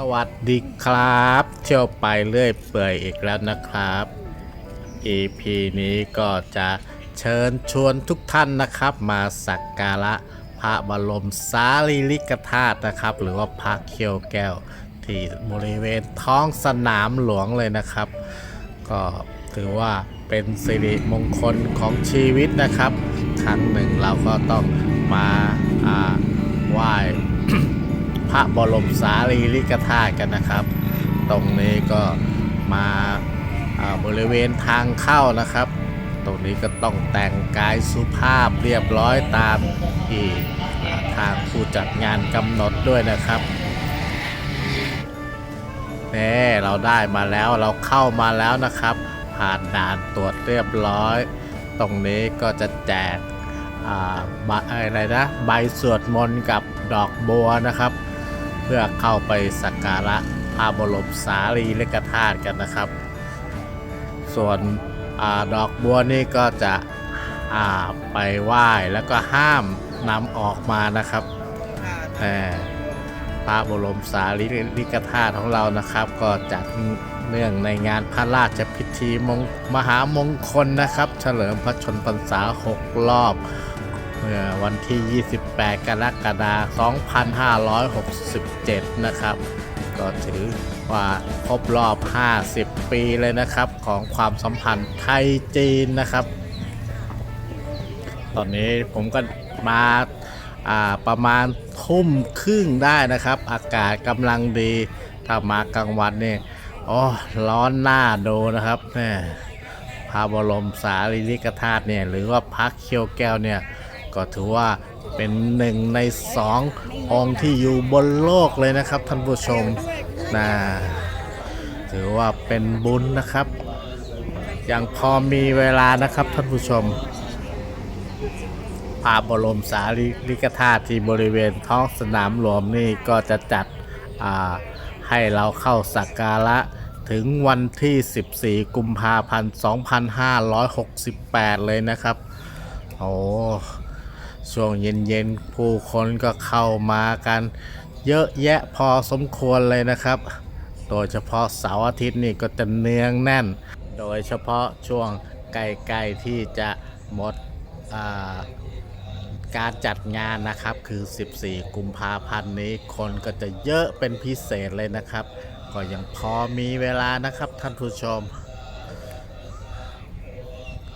สวัสดีครับ เที่ยวไปเรื่อยเปื่อยอีกแล้วนะครับ EP นี้ก็จะเชิญชวนทุกท่านนะครับ มาสักการะพระบรมสารีริกธาตุนะครับ หรือว่าพระเคียวแก้ว ที่บริเวณท้องสนามหลวงเลยนะครับ ก็ถือว่าเป็นสิริมงคลของชีวิตนะครับ ครั้งหนึ่งเราก็ต้องมาอาไหว้ ระบรมสารีริกธาตุกันนะครับ ตรงนี้ก็มาาบริเวณทางเข้านะครับ ตรงนี้ก็ต้องแต่งกายสุภาพเรียบร้อยตามที่ทางผู้จัดงานกำหนดด้วยนะครับแน่เราได้มาแล้วเราเข้ามาแล้วนะครับ ผ่านด่านตรวจเรียบร้อย ตรงนี้ก็จะแจกอ่าใบอะไรนะใบสวดมนต์กับดอกบัวนะครับ เพื่อเข้าไปสักการะพระบรมสารีริกธาตุกันนะครับ ส่วนอาดอกบัวนี่ก็จะอ่าไปไหว้แล้วก็ห้ามนำออกมานะครับแต่พระบรมสารีริกธาตุของเรานะครับ ก็จัดเนื่องในงานพระราชพิธีมงมหามงคลนะครับ เฉลิมพระชนมพรรษา 6 รอบ เมื่อวันที่ 28 กรกฎาคม 2567 นะครับ ก็ถือว่าครบรอบ 50 ปีเลยนะครับของความสัมพันธ์ไทยจีนนะครับ ตอนนี้ผมก็มาาประมาณทุ่มครึ่งได้นะครับ อากาศกำลังดี ถ้ามากลางวันนี่โอ้ร้อนหน้าดูนะครับแม่พระบรมสารีริกธาตุเนี่ยหรือว่าพระเคียวแก้วเนี่ย ก็ถือว่าเป็นหนึ่งในสององค์ที่อยู่บนโลกเลยนะครับท่านผู้ชมนะถือว่าเป็นบุญนะครับยังพอมีเวลานะครับท่านผู้ชมพระบรมสารีริกธาตุที่บริเวณท้องสนามหลวงนี่ก็จะจัดให้เราเข้าสักการะถึงวันที่ 14 กุมภาพันธ์ 2568 เลยนะครับ โอ้ ช่วงเย็นๆผู้คนก็เข้ามากัน เยอะแยะพอสมควรเลยนะครับ โดยเฉพาะเสาร์อาทิตย์นี่ก็จะเนืองแน่น โดยเฉพาะช่วงใกล้ๆที่จะหมดการจัดงานนะครับ คือ 14 กุมภาพันธ์นี้คนก็จะเยอะเป็นพิเศษเลยนะครับ ก็ยังพอมีเวลานะครับท่านผู้ชม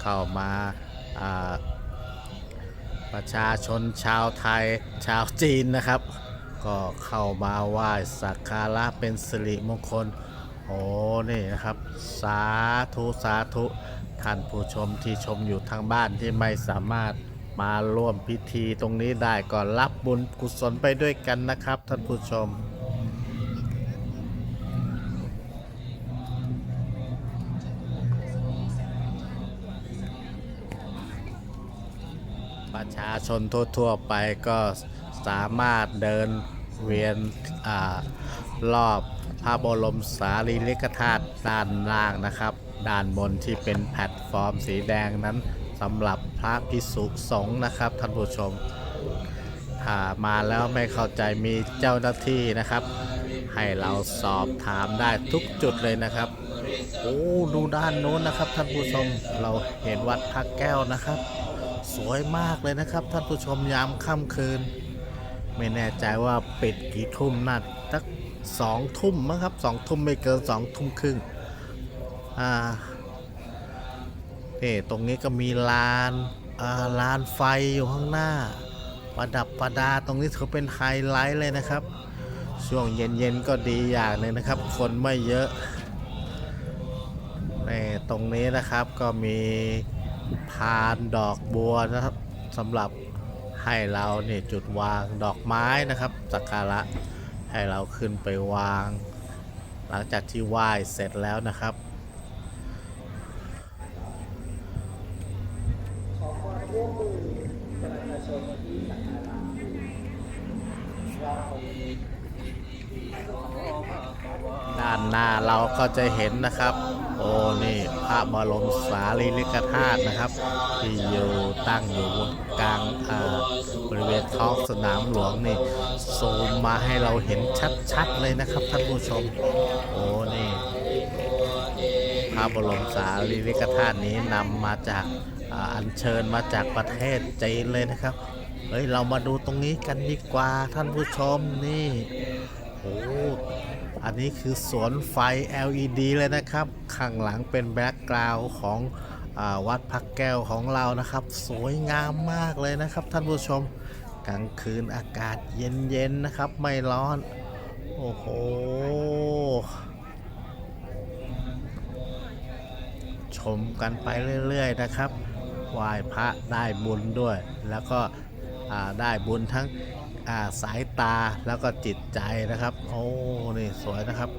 เข้ามาา ประชาชนชาวไทยชาวจีนนะครับ ก็เข้ามาไหว้สักการะเป็นสิริมงคลโอ้นี่นะครับ สาธุสาธุท่านผู้ชมที่ชมอยู่ทางบ้านที่ไม่สามารถมาร่วมพิธีตรงนี้ได้ก็รับบุญกุศลไปด้วยกันนะครับท่านผู้ชม ประชาชนทั่วๆไปก็สามารถเดินเวียนอรอบพระบรมสารีริกธาตุด้านล่างนะครับ ด้านบนที่เป็นแพลตฟอร์มสีแดงนั้นสำหรับพระพิสุสงฆ์นะครับท่านผู้ชมถ้ามาแล้วไม่เข้าใจมีเจ้าหน้าที่นะครับ ให้เราสอบถามได้ทุกจุดเลยนะครับโอ้ดูด้านโน้นนะครับท่านผู้ชมเราเห็นวัดพระแก้วนะครับ สวยมากเลยนะครับ ท่านผู้ชมยามค่ำคืน ไม่แน่ใจว่าปิดกี่ทุ่มน่าสักสองทุ่มมั้งครับสองทุ่มไม่เกินสองทุ่มครึ่งอ่านี่ตรงนี้ก็มีลานอ่าลานไฟอยู่ข้างหน้า ประดับประดาตรงนี้ถือเป็นไฮไลท์เลยนะครับ ช่วงเย็นๆก็ดีอย่างหนึงนะครับ คนไม่เยอะนี่ตรงนี้นะครับก็มี พานดอกบัวนะครับสำหรับให้เราเนี่ยจุดวางดอกไม้นะครับสักการะให้เราขึ้นไปวาง หลังจากที่ไหว้เสร็จแล้วนะครับด้านหน้าเราก็จะเห็นนะครับ นี่พระบรมสารีริกธาตุนะครับ ที่อยู่ตั้งอยู่กลางบริเวณท้องสนามหลวงนี่ซูมมาให้เราเห็นชัดๆเลยนะครับท่านผู้ชม โอ้นี่พระบรมสารีริกธาตุนี้นำมาจากอัญเชิญมาจากประเทศจีนเลยนะครับเฮ้ยเรามาดูตรงนี้กันดีกว่าท่านผู้ชมนี่โอ้ อันนี้คือสวนไฟ LED เลยนะครับ ข้างหลังเป็นแบ็กกราวด์ของอวัดพักแก้วของเรานะครับ สวยงามมากเลยนะครับ ท่านผู้ชมกลางคืนอากาศเย็นๆนะครับ ไม่ร้อน โอ้โหชมกันไปเรื่อยๆนะครับไหว้พระได้บุญด้วย แล้วก็ได้บุญทั้ง สายตาแล้วก็จิตใจนะครับ โอ้ นี่สวยนะครับ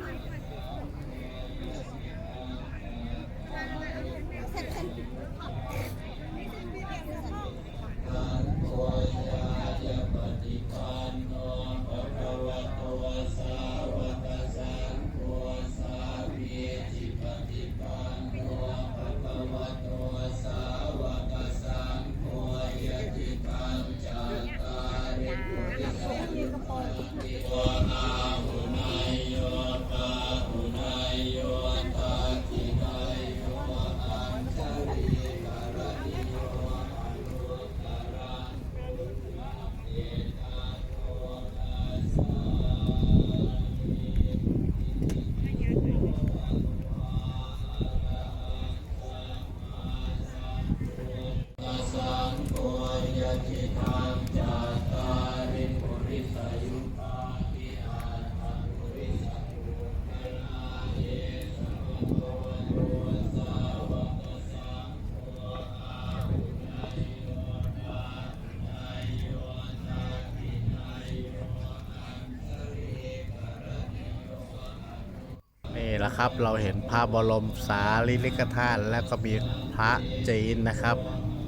นะครับ เราเห็นพระบรมสารีริกธาตุแล้วก็มีพระจีนนะครับ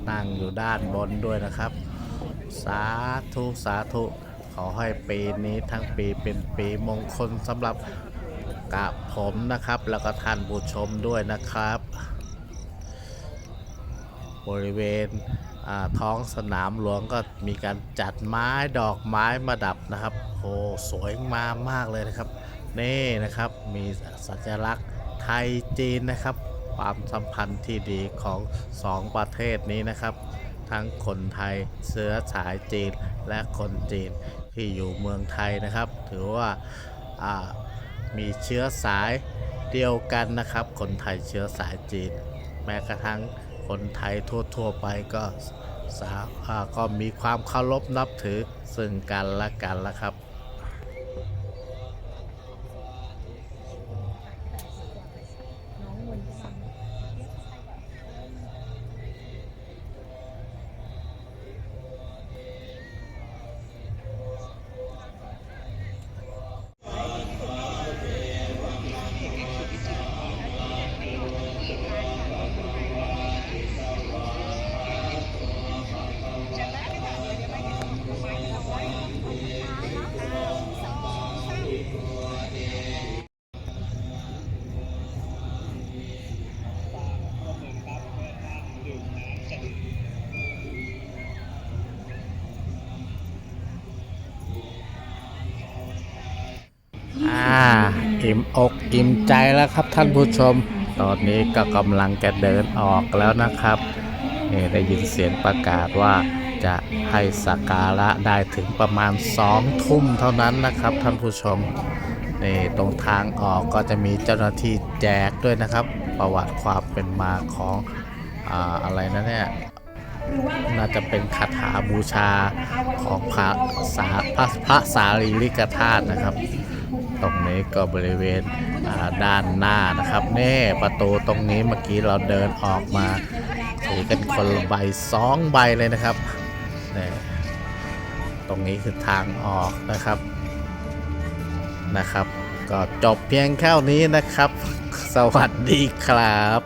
นั่งอยู่ด้านบนด้วยนะครับ สาธุสาธุขอให้ปีนี้ทั้งปีเป็นปีมงคลสำหรับกับผมนะครับ แล้วก็ท่านผู้ชมด้วยนะครับ บริเวณท้องสนามหลวงก็มีการจัดไม้ดอกไม้มาดับนะครับโอ้สวยงามมากเลยนะครับ นี่นะครับมีสัญลักษณ์ไทยจีนนะครับ ความสัมพันธ์ที่ดีของสองประเทศนี้นะครับ ทั้งคนไทยเชื้อสายจีนและคนจีนที่อยู่เมืองไทยนะครับ ถือว่าามีเชื้อสายเดียวกันนะครับ คนไทยเชื้อสายจีน แม้กระทั่งคนไทยทั่วๆไปก็ก็มีความเคารพนับถือซึ่งกันและกันละครับ อิ่มอกอิ่มใจแล้วครับท่านผู้ชม ตอนนี้ก็กำลังจะเดินออกแล้วนะครับนี่ได้ยินเสียงประกาศว่าจะให้สักการะได้ถึงประมาณสองทุ่มเท่านั้นนะครับท่านผู้ชมนี่ตรงทางออกก็จะมีเจ้าหน้าที่แจกด้วยนะครับ ประวัติความเป็นมาของอ่าอะไรนะเนี่ยน่าจะเป็นคาถาบูชาของพระสาพระพระสารีริกธาตุนะครับ ตรงนี้ก็บริเวณด้านหน้านะครับแน่ประตูตรงนี้เมื่อกี้เราเดินออกมาถือกันคนละใบสองใบเลยนะครับนี่ตรงนี้คือทางออกนะครับนะครับ ก็จบเพียงแค่นี้นะครับ สวัสดีครับ